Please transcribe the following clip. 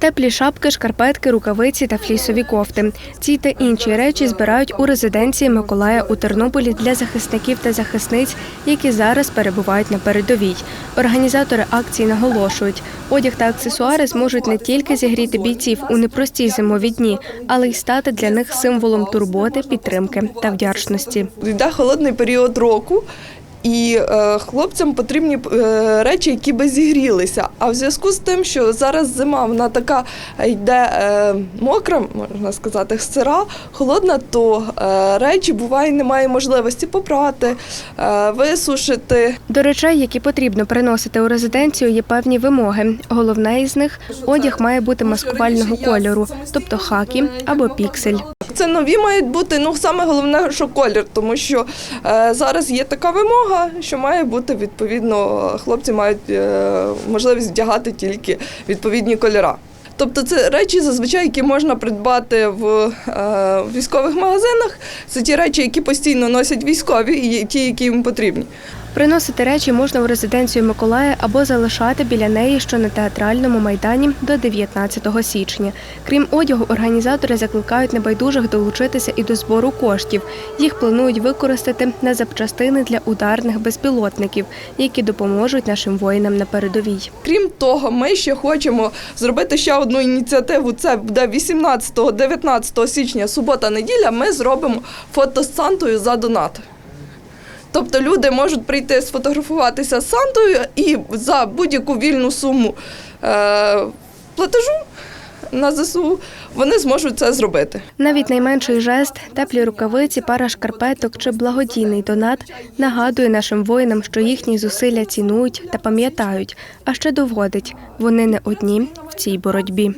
Теплі шапки, шкарпетки, рукавиці та флісові кофти. Ці та інші речі збирають у резиденції Миколая у Тернополі для захисників та захисниць, які зараз перебувають на передовій. Організатори акції наголошують, одяг та аксесуари зможуть не тільки зігріти бійців у непрості зимові дні, але й стати для них символом турботи, підтримки та вдячності. Йде холодний період року. І е, хлопцям потрібні е, речі, які би зігрілися. А в зв'язку з тим, що зараз зима вона така йде е, мокра, можна сказати, сира, холодна, то е, речі буває немає можливості попрати, е, висушити. До речей, які потрібно приносити у резиденцію, є певні вимоги. Головне із них одяг має бути маскувального кольору, тобто хакі або піксель. Це нові мають бути. Ну саме головне, що колір, тому що е, зараз є така вимога, що має бути відповідно, хлопці мають е, можливість вдягати тільки відповідні кольора. Тобто це речі зазвичай, які можна придбати в е, військових магазинах. Це ті речі, які постійно носять військові, і ті, які їм потрібні. Приносити речі можна у резиденцію Миколая або залишати біля неї, що на театральному майдані до 19 січня. Крім одягу, організатори закликають небайдужих долучитися і до збору коштів. Їх планують використати на запчастини для ударних безпілотників, які допоможуть нашим воїнам на передовій. Крім того, ми ще хочемо зробити ще одну ініціативу. Це буде 18-19 січня, субота-неділя. Ми зробимо фото з Сантою за донат. Тобто люди можуть прийти сфотографуватися з Сантою і за будь-яку вільну суму е, платежу на ЗСУ вони зможуть це зробити. Навіть найменший жест, теплі рукавиці, пара шкарпеток чи благодійний донат нагадує нашим воїнам, що їхні зусилля цінують та пам'ятають, а ще доводить, вони не одні в цій боротьбі.